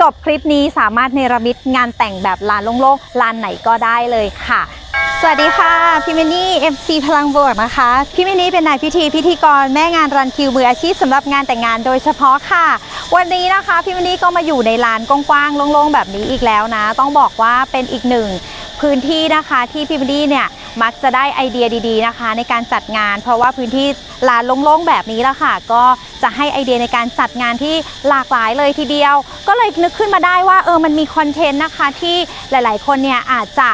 จบคลิปนี้สามารถเนรมิตงานแต่งแบบลานโล่งๆลานไหนก็ได้เลยค่ะสวัสดีค่ะพี่มินนี่ MC พลังบวกนะคะ พี่มินนี่เป็นนายพิธีพิธีกรแม่งานรันคิวมืออาชีพสำหรับงานแต่งงานโดยเฉพาะค่ะ วันนี้นะคะพี่มินนี่ก็มาอยู่ในลานกว้างๆโล่งๆแบบนี้อีกแล้วนะ ต้องบอกว่าเป็นอีกหนึ่งพื้นที่นะคะที่พี่มินนี่เนี่ย มักจะได้ไอเดียดีๆนะคะ ในการจัดงาน เพราะว่าพื้นที่ลานโล่งๆแบบนี้ละค่ะ ก็จะให้ไอเดียในการจัดงานที่หลากหลายเลยทีเดียว ก็เลยนึกขึ้นมาได้ว่าเออมันมีคอนเทนต์นะคะที่หลาย ๆ คนเนี่ยอาจจะ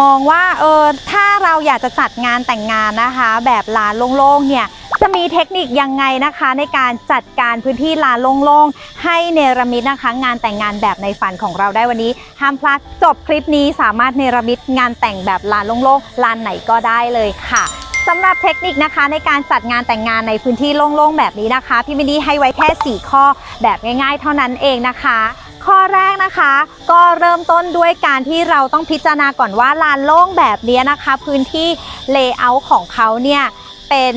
มองว่าเออถ้าเราอยากจะจัดงานแต่งงานนะคะ แบบลานโล่งๆเนี่ยจะมีเทคนิคยังไงนะคะ ในการจัดการพื้นที่ลานโล่งๆ ให้เนรมิตนะคะ งานแต่งงานแบบในฝันของเราได้วันนี้ห้ามพลาดจบคลิปนี้สามารถเนรมิตงานแต่งแบบลานโล่งๆลานไหนก็ได้เลยค่ะสำหรับเทคนิคนะคะในการจัดงานแต่งงานในพื้นที่โล่งๆ แบบนี้นะคะ พี่มินดี้ให้ไว้แค่ 4 ข้อแบบง่าย ๆ เท่านั้นเองนะคะ ข้อแรกนะคะ ก็เริ่มต้นด้วยการที่เราต้องพิจารณาก่อนว่าลานโล่งแบบนี้นะคะ พื้นที่เลเยอร์ของเขาเนี่ยเป็น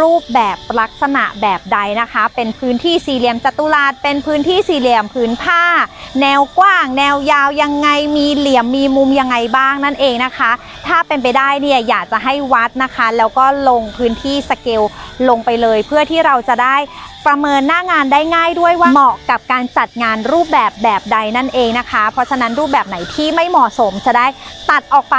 รูปแบบลักษณะแบบใดนะคะ เป็นพื้นที่สี่เหลี่ยมจัตุรัสเป็นพื้นที่สี่เหลี่ยมผืนผ้า แนวกว้าง แนวยาวยังไงมีเหลี่ยมมีมุมยังไงบ้างนั่นเองนะคะ ถ้าเป็นไปได้เนี่ยอยากจะให้วัดนะคะ แล้วก็ลงพื้นที่สเกลลงไปเลย เพื่อที่เราจะได้ ประเมินหน้างานได้ง่ายด้วยว่าเหมาะกับการจัดงานรูปแบบแบบใดนั่นเองนะคะ เพราะฉะนั้นรูปแบบไหนที่ไม่เหมาะสมจะได้ตัดออกไป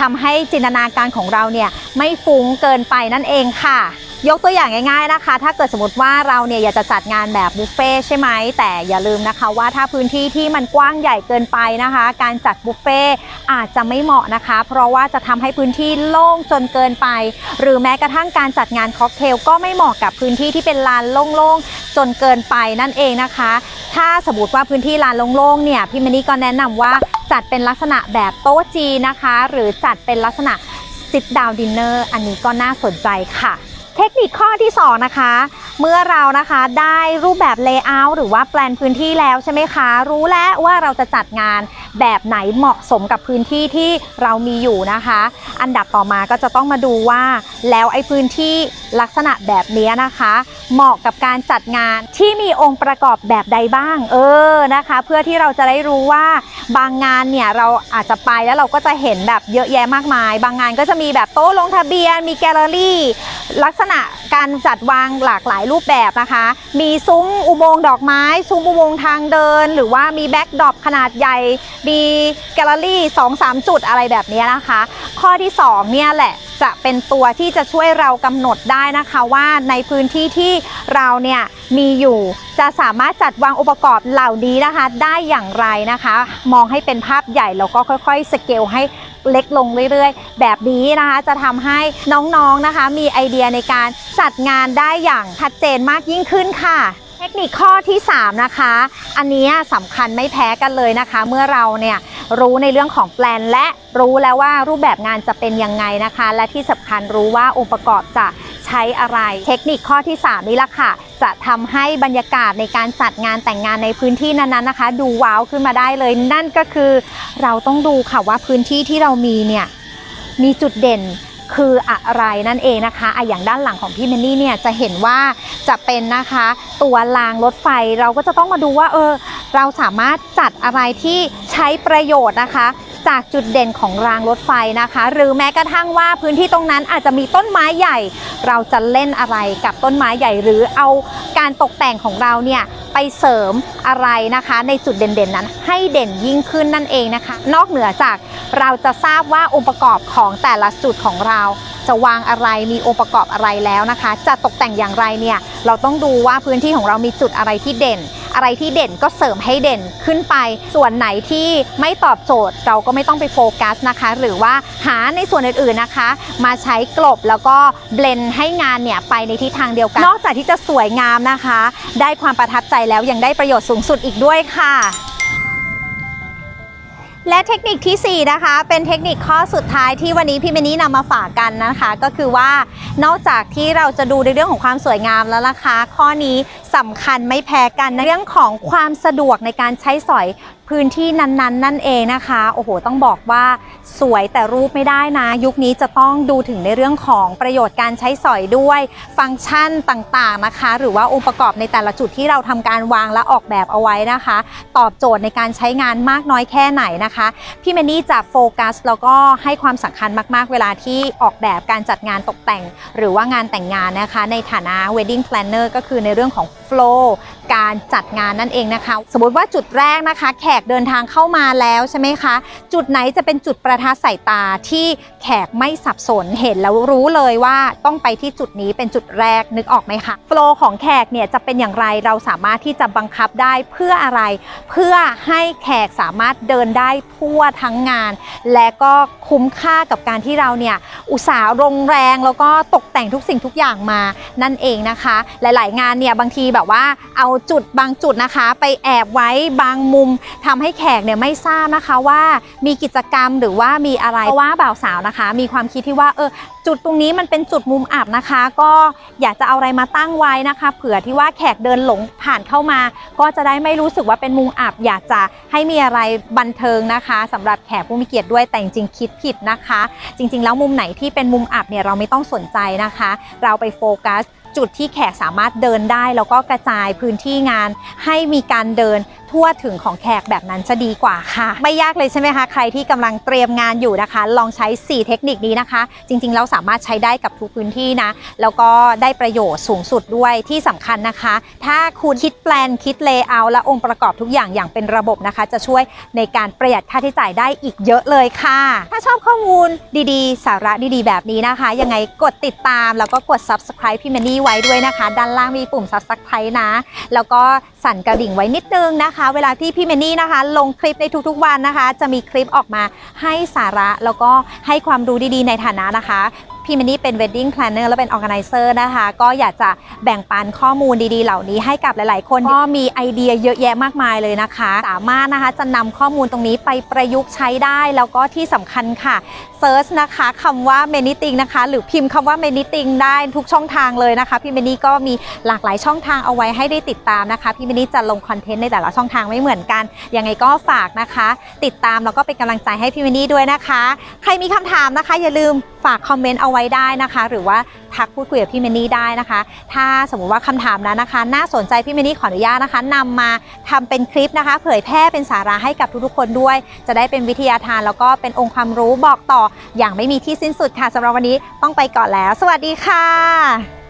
ทำให้จินตนาการของเราเนี่ยไม่ฟุ้งเกินไปนั่นเองค่ะ ยกตัวอย่างง่ายๆนะคะ ถ้าเกิดสมมติว่าเราเนี่ยอยากจะจัดงานแบบบุฟเฟ่ใช่ไหมแต่อย่าลืมนะคะว่าถ้าพื้นที่ที่มันกว้างใหญ่เกินไปนะคะ การจัดบุฟเฟ่อาจจะไม่เหมาะนะคะ เพราะว่าจะทำให้พื้นที่โล่งจนเกินไป หรือแม้กระทั่งการจัดงานค็อกเทลก็ไม่เหมาะกับพื้นที่ที่เป็นลานโล่งๆจนเกินไปนั่นเองนะคะ ถ้าสมมติว่าพื้นที่ลานโล่งๆเนี่ยพี่มณีก็แนะนำว่าจัดเป็นลักษณะแบบโต๊ะจีนนะคะ หรือจัดเป็นลักษณะ sit down dinner อันนี้ก็น่าสนใจค่ะ เทคนิคข้อที่ 2 นะคะ เมื่อเรานะคะได้รูปแบบ layout หรือว่าแปลนพื้นที่แล้วใช่ไหมคะ รู้แล้วว่าเราจะจัดงาน แบบไหนเหมาะสมกับพื้นที่ที่เรามีอยู่นะคะ อันดับต่อมาก็จะต้องมาดูว่า แล้วไอ้พื้นที่ลักษณะแบบนี้นะคะ เหมาะกับการจัดงานที่มีองค์ประกอบแบบใดบ้าง เออนะคะ เพื่อที่เราจะได้รู้ว่าบางงานเนี่ยเราอาจจะไปแล้วเราก็จะเห็นแบบเยอะแยะมากมาย บางงานก็จะมีแบบโต๊ะลงทะเบียน มีแกลเลอรี่ ลักษณะการจัดวางหลากหลายรูปแบบนะคะ มีซุ้มอุโมงค์ดอกไม้ ซุ้มอุโมงค์ทางเดิน หรือว่ามีแบ็กดรอปขนาดใหญ่มีแกลเลอรี่2-3จุดอะไรแบบนี้นะคะ ข้อที่ 2 เนี่ยแหละจะเป็นตัวที่จะช่วยเรากำหนดได้นะคะว่าในพื้นที่ที่เราเนี่ยมีอยู่จะสามารถจัดวางอุปกรณ์เหล่านี้นะคะ ได้อย่างไรนะคะ มองให้เป็นภาพใหญ่แล้วก็ค่อยๆสเกลให้เล็กลงเรื่อยๆ แบบนี้นะคะจะทำให้น้องๆนะคะ มีไอเดียในการจัดงานได้อย่างชัดเจนมากยิ่งขึ้นค่ะ ทคนิคข้อที่ 3 นะคะ อันนี้สำคัญไม่แพ้กันเลยนะคะ เมื่อเราเนี่ยรู้ในเรื่องของแปลนและรู้แล้วว่ารูปแบบงานจะเป็นยังไงนะคะ และที่สำคัญรู้ว่าองค์ประกอบจะใช้อะไร เทคนิคข้อที่ 3 นี้ละค่ะ จะทำให้บรรยากาศในการจัดงานแต่งงานในพื้นที่นั้นๆนะคะ ดูว้าวขึ้นมาได้เลย นั่นก็คือ เราต้องดูค่ะว่าพื้นที่ที่เรามีเนี่ยมีจุดเด่น คืออะไรนั่นเองนะคะอะอย่างด้านหลังของพี่เมนนี่เนี่ยจะเห็นว่าจะเป็นนะคะตัวรางรถไฟเราก็จะต้องมาดูว่าเออเราสามารถจัดอะไรที่ใช้ประโยชน์นะคะ จากจุดเด่นของรางรถไฟนะคะ หรือแม้กระทั่งว่าพื้นที่ตรงนั้นอาจจะมีต้นไม้ใหญ่ เราจะเล่นอะไรกับต้นไม้ใหญ่ หรือเอาการตกแต่งของเราเนี่ยไปเสริมอะไรนะคะ ในจุดเด่นๆนั้น ให้เด่นยิ่งขึ้นนั่นเองนะคะ นอกเหนือจากเราจะทราบว่าองค์ประกอบของแต่ละจุดของเรา จะวางอะไรมีองค์ประกอบอะไรแล้วนะคะ จะตกแต่งอย่างไรเนี่ยเราต้องดูว่าพื้นที่ของเรามีจุดอะไรที่เด่น อะไรที่เด่นก็เสริมให้เด่นขึ้นไป ส่วนไหนที่ไม่ตอบโจทย์เราก็ไม่ต้องไปโฟกัสนะคะ หรือว่าหาในส่วนอื่นๆนะคะ มาใช้กลบแล้วก็เบลนให้งานเนี่ยไปในทิศทางเดียวกัน นอกจากที่จะสวยงามนะคะ ได้ความประทับใจแล้วยังได้ประโยชน์สูงสุดอีกด้วยค่ะ และเทคนิคทีสี่ 4 นะคะ เป็นเทคนิคข้อสุดท้ายที่วันนี้พี่เมนี่นำมาฝากกันนะคะ ก็คือว่านอกจากที่เราจะดูในเรื่องของความสวยงามแล้วนะคะ ข้อนี้สำคัญไม่แพ้กันในเรื่องของความสะดวกในการใช้สอยพื้นที่นั้นๆนนั่นเองนะคะ โอ้โห ต้องบอกว่าสวยแต่รูปไม่ได้นะ ยุคนี้จะต้องดูถึงในเรื่องของประโยชน์การใช้สอยด้วย ฟังก์ชันต่างๆนะคะ หรือว่าองค์ประกอบในแต่ละจุดที่เราทำการวางและออกแบบเอาไว้นะคะ ตอบโจทย์ในการใช้งานมากน้อยแค่ไหนนะคะ พี่แมนนี่จะโฟกัสแล้วก็ให้ความสำคัญมากๆ เวลาที่ออกแบบการจัดงานตกแต่ง หรือว่างานแต่งงานนะคะ ในฐานะ wedding planner ก็คือในเรื่องของ flow การจัดงานนั่นเองนะคะ สมมติว่าจุดแรกนะคะ แขกเดินทางเข้ามาแล้วใช่ไหมคะ จุดไหนจะเป็นจุดประทัดสายตาที่แขกไม่สับสนเห็นแล้วรู้เลยว่าต้องไปที่จุดนี้เป็นจุดแรกนึกออกไหมคะ flow ของแขกเนี่ยจะเป็นอย่างไรเราสามารถที่จะบังคับได้เพื่ออะไร เพื่อให้แขกสามารถเดินได้ทั่วทั้งงาน และก็คุ้มค่ากับการที่เราเนี่ยอุตสาห์ลงแรงแล้วก็ตกแต่งทุกสิ่งทุกอย่างมานั่นเองนะคะ หลาย ๆ งานเนี่ยบางทีแบบว่าเอาจุดบางจุดนะคะ ไปแอบไว้บางมุมทำให้แขกเนี่ยไม่ทราบนะคะว่ามีกิจกรรมหรือว่ามีอะไรเพราะว่าบ่าวสาวนะคะ มีความคิดที่ว่าเออจุดตรงนี้มันเป็นจุดมุมอับนะคะ ก็อยากจะเอาอะไรมาตั้งไว้นะคะ เผื่อที่ว่าแขกเดินหลงผ่านเข้ามา ก็จะได้ไม่รู้สึกว่าเป็นมุมอับ อยากจะให้มีอะไรบันเทิงนะคะสำหรับแขกผู้มีเกียรติด้วยแต่จริงๆคิดผิดนะคะ จริง ๆ แล้วมุมไหนที่เป็นมุมอับเนี่ยเราไม่ต้องสนใจนะคะ เราไปโฟกัส จุดที่แขกสามารถเดินได้ แล้วก็กระจายพื้นที่งานให้มีการเดิน ทั่วถึงของแขกแบบนั้นจะดีกว่าค่ะ ไม่ยากเลยใช่ไหมคะ ใครที่กำลังเตรียมงานอยู่นะคะ ลองใช้ 4 เทคนิคนี้นะคะ จริงๆแล้วสามารถใช้ได้กับทุกพื้นที่นะ แล้วก็ได้ประโยชน์สูงสุดด้วยที่สำคัญนะคะ ถ้าคุณคิดแปลนคิดเลเยอร์และองค์ประกอบทุกอย่างอย่างเป็นระบบนะคะ จะช่วยในการประหยัดค่าใช้จ่ายได้อีกเยอะเลยค่ะ ถ้าชอบข้อมูลดีๆ สาระดีๆ แบบนี้นะคะ ยังไงกดติดตามแล้วก็กด subscribe พี่แมนนี่ไว้ด้วยนะคะ ด้านล่างมีปุ่ม subscribe นะ แล้วก็ สั่นกระดิ่งไว้นิดนึงนะคะ เวลาที่พี่เมนี่นะคะ ลงคลิปในทุกๆวันนะคะ จะมีคลิปออกมาให้สาระแล้วก็ให้ความรู้ดีๆในฐานะนะคะ พี่แมนนี่เป็น wedding planner และเป็น organizer นะคะ ก็อยากจะแบ่งปันข้อมูลดีๆ เหล่านี้ให้กับหลายๆ คนก็มีไอเดียเยอะแยะมากมายเลยนะคะ สามารถนะคะจะนำข้อมูลตรงนี้ไปประยุกต์ใช้ได้ แล้วก็ที่สำคัญค่ะเซิร์ชนะคะคำว่า manything นะคะ หรือพิมพ์คำว่า manything ได้ทุกช่องทางเลยนะคะ พี่เมนี่ก็มีหลากหลายช่องทางเอาไว้ให้ได้ติดตามนะคะ พี่เมนี่จะลงคอนเทนต์ในแต่ละช่องทางไม่เหมือนกัน ยังไงก็ฝากนะคะ ติดตามแล้วก็เป็นกำลังใจให้พี่เมนี่ด้วยนะคะ ใครมีคำถามนะคะ อย่าลืมฝากคอมเมนต์เอาไว้ได้นะคะ หรือว่าทักพูดคุยกับพี่เมนี่ได้นะคะ ถ้าสมมุติว่าคำถามนั้นนะคะ น่าสนใจพี่เมนี่ขออนุญาตนะคะนำมาทำเป็นคลิปนะคะ เผยแพร่เป็นสาระให้กับทุกๆคนด้วย จะได้เป็นวิทยาทานแล้วก็เป็นองค์ความรู้บอกต่ออย่างไม่มีที่สิ้นสุดค่ะสำหรับวันนี้ต้องไปก่อนแล้ว สวัสดีค่ะ